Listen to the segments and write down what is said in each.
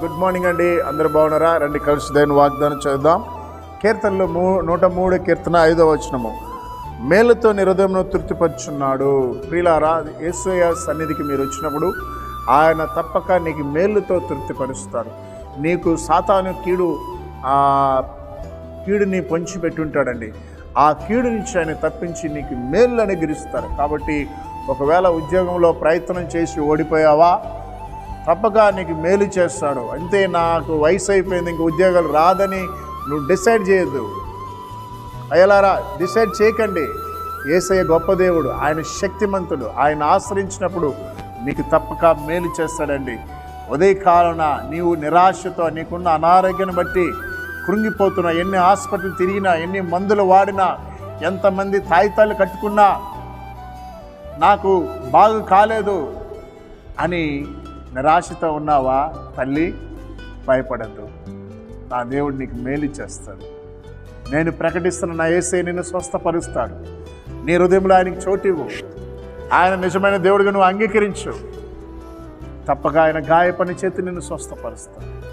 Good morning అండి. అందరు బాగున్నారా? రండి కలిసి దేవుని వాగ్దానం చదువుదాం కీర్తనలో మూ నూట మూడు కీర్తన ఐదో వచనము. మేలుతో నిరుదయమును తృప్తిపరుచున్నాడు. ప్రియులారా యేసయ్య సన్నిధికి మీరు వచ్చినప్పుడు ఆయన తప్పక నీకు మేలుతో తృప్తిపరుస్తారు. నీకు సాతాను కీడు ఆ, కీడుని పొంచి పెట్టుంటాడండి ఆ కీడు నుంచి ఆయన తప్పించి నీకు మేలు అనుగ్రహిస్తారు కాబట్టి ఒకవేళ ఉద్యోగంలో ప్రయత్నం చేసి ఓడిపోయావా తప్పక నీకు మేలు చేస్తాడు. అంతే నాకు వయసు అయిపోయింది ఇంక ఉద్యోగాలు రాదని నువ్వు డిసైడ్ చేయొద్దు. అయ్యలారా డిసైడ్ చేయకండి. ఏసయ్య గొప్ప దేవుడు ఆయన శక్తిమంతుడు ఆయన ఆశ్రయించినప్పుడు నీకు తప్పక మేలు చేస్తాడండి. ఉదయకాలన నీవు నిరాశతో నీకున్న అనారోగ్యాన్ని బట్టి కృంగిపోతున్నా ఎన్ని హాస్పిటల్ తిరిగినా ఎన్ని మందులు వాడినా ఎంతమంది తాయితాలు కట్టుకున్నా నాకు బాగు కాలేదు అని నిరాశతో ఉన్నావా తల్లి? భయపడద్దు. నా దేవుడు నీకు మేలు చేస్తాడు నేను ప్రకటిస్తున్న నా ఏసే నిన్ను స్వస్థపరుస్తాడు. నీ హృదయంలో ఆయనకి చోటివ్వు ఆయన నిజమైన దేవుడిగా నువ్వు అంగీకరించు. తప్పగా ఆయన గాయపని చేతి నిన్ను స్వస్థపరుస్తాడు.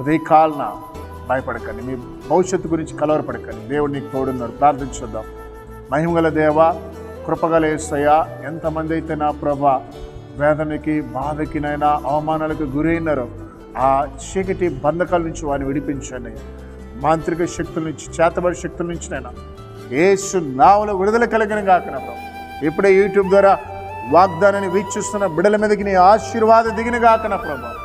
హృదయకాలన భయపడకండి. మీ భవిష్యత్తు గురించి కలవరపడకండి. దేవుడు నీకు తోడున్నాడు. ప్రార్థించుద్దాం మహిమగల దేవ కృపగల ఏసయ్య ఎంతమంది అయితే నా ప్రభ వేదనకి బాధకినైనా అవమానాలకు గురైనారో ఆ చీకటి బంధకాల నుంచి వారిని విడిపించండి. మాంత్రిక శక్తుల నుంచి చేతబడి శక్తుల నుంచి నైనా. ఏసు నావలో విడుదల కలిగిన కాకన ఇప్పుడే యూట్యూబ్ ద్వారా వాగ్దానాన్ని వీక్షిస్తున్న బిడల మీదకి నీ ఆశీర్వాద దిగిన కాకన ప్రభావం.